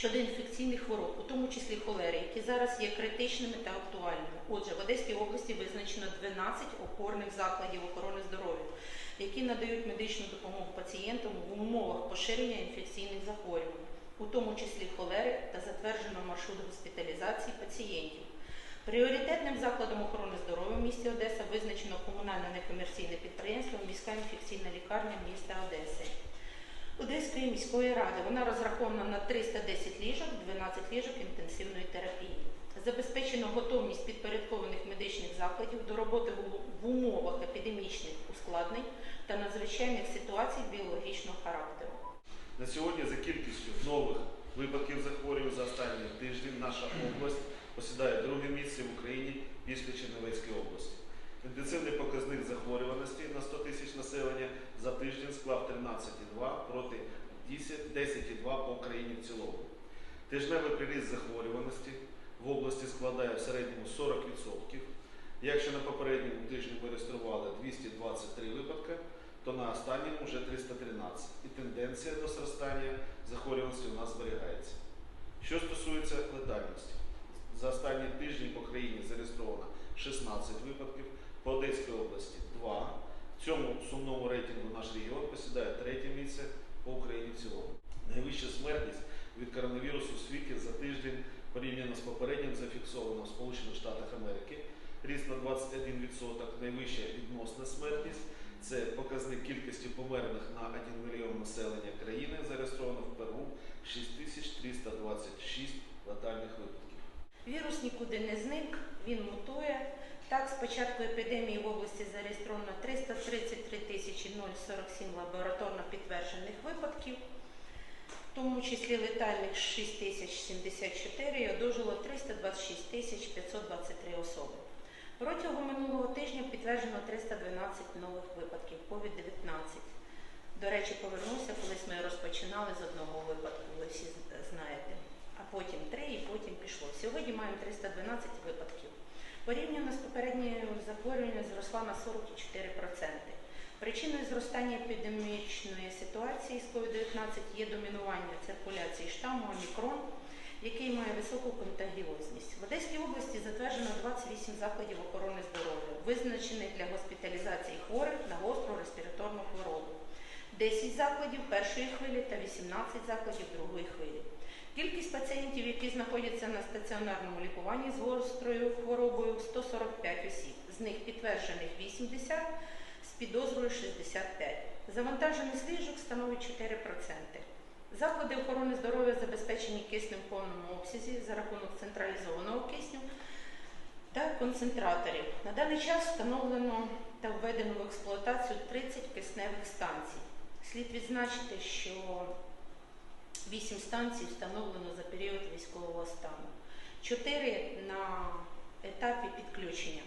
щодо інфекційних хвороб, у тому числі холери, які зараз є критичними та актуальними. Отже, в Одеській області визначено 12 опорних закладів охорони здоров'я, які надають медичну допомогу пацієнтам в умовах поширення інфекційних захворювань, у тому числі холери та затверджено маршрут госпіталізації пацієнтів. Пріоритетним закладом охорони здоров'я в місті Одеса визначено комунальне некомерційне підприємство міська інфекційна лікарня міста Одеси. Одеської міської ради. Вона розрахована на 310 ліжок, 12 ліжок інтенсивної терапії. Забезпечено готовність підпорядкованих медичних закладів до роботи в- умовах епідемічних ускладнень та надзвичайних ситуацій біологічного характеру. На сьогодні за кількістю нових випадків захворювань за останній тиждень наша область посідає друге місце в Україні після Чернівецької області. Інтенсивний показник захворюваності на 100 тисяч населення за тиждень склав 13,2 проти 10,2 по Україні в цілому. Тижневий приріст захворюваності в області складає в середньому 40%. Якщо на попередньому тижні ми реєстрували 223 випадки, то на останньому вже 313. І тенденція до зростання захворюваності у нас зберігається. Що стосується летальності, за останні тижні по країні зареєстровано 16 випадків, по Одеській області 2. В цьому сумному рейтингу наш регіон посідає третє місце по Україні в цілому. Найвища смертність від коронавірусу у світі за тиждень порівняно з попереднім зафіксовано в Сполучених Штатах Америки. Ріст на 21%, найвища відносна смертність. Це показник кількості померлих на 1 мільйон населення країни, зареєстровано в Перу 6326 летальних випадків. Вірус нікуди не зник, він мутує. Так, з початку епідемії в області зареєстровано 333 тисячі 047 лабораторно підтверджених випадків, в тому числі летальних 6 тисяч 74 і одужало 326 тисяч 523 особи. Протягом минулого тижня підтверджено 312 нових випадків COVID-19. До речі, повернуся, колись ми розпочинали з одного випадку, ви всі знаєте, а потім три і потім пішло. Сьогодні маємо 312 випадків. Порівняно з попередньою захворювання зросла на 44%. Причиною зростання епідемічної ситуації з COVID-19 є домінування циркуляції штаму Омікрон, який має високу контагіозність. В Одеській області затверджено 28 закладів охорони здоров'я, визначених для госпіталізації хворих на гостру респіраторну хворобу. 10 закладів першої хвилі та 18 закладів другої хвилі. Кількість пацієнтів, які знаходяться на стаціонарному лікуванні з гострою хворобою 145 осіб, з них підтверджених 80, з підозрою 65. Завантаженість ліжок становить 4%. Заклади охорони здоров'я забезпечені киснем в повному обсязі за рахунок централізованого кисню та концентраторів. На даний час встановлено та введено в експлуатацію 30 кисневих станцій. Слід відзначити, що 8 станцій встановлено за період військового стану, 4 на етапі підключення.